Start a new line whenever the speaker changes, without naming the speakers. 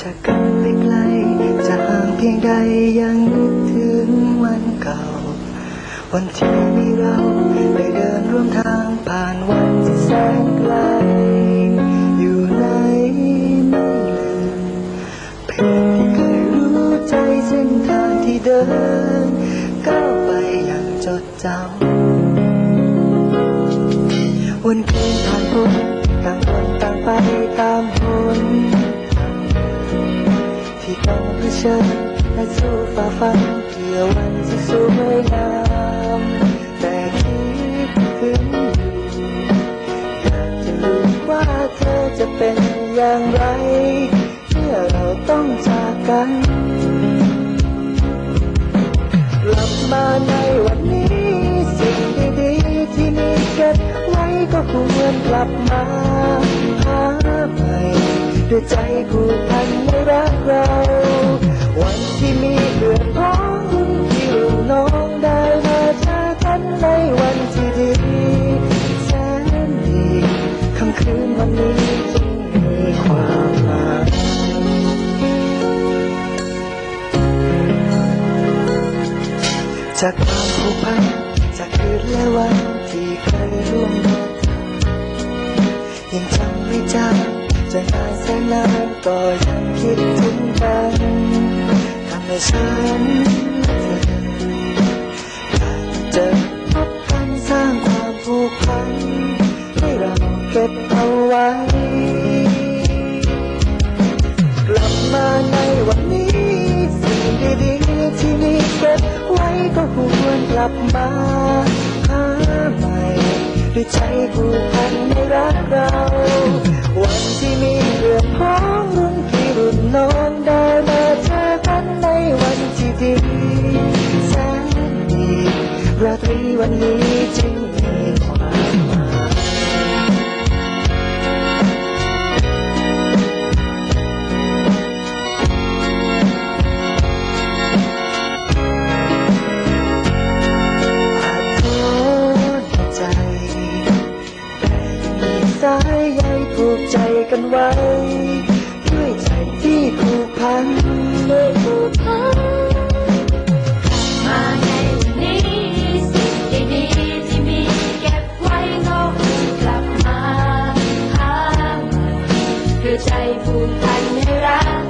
จากกันไม่ไกลจะห่างเพียงใดยังนึกถึงวันเก่า วันที่มีเราได้เดินร่วมทางผ่านวันที่แสนไกล อยู่ไหนไม่ลืมเพื่อนที่เคยรู้ใจเส้นทางที่เดินก้าวไปอย่างจดจำวันคืนผ่านพ้นต่างคนต่างไปตาม ต้องเผชิญและสู้ฝ่าฟันเพื่อวันที่สวยงามแต่คิดถึงอยู่อยากจะรู้ว่าเธอจะเป็นอย่างไรเมื่อเราต้องจากกันกลับมาในวันนี้สิ่งดีๆที่มีเก็บไว้ก็ควรกลับมาหาใหม่ด้วยใจผูกพันในรักเรา จามหมายจากความผูกพันจากคืนและวันที่เคยร่วมเดินยังจำไม่จางจะนานแสนนานก็ยังคิดถึงกันทำให้ฉันเธอ ก็ควรกลับมาหาใหม่ด้วยใจผูกพันในรักเรา วันที่มีเรื่องพ้องรุ่นพี่รุ่นน้องได้มาเจอกันในวันที่ดีแสนดีราตรีวันนี้จึงมีความหมาย กันไว้ ด้วยใจที่ผูกพันภู
พันมาในวันนี้สิ่งดีๆที่มีเก็บไว้ก็กลับมาหาเพื่อใจผูกพันให้รัก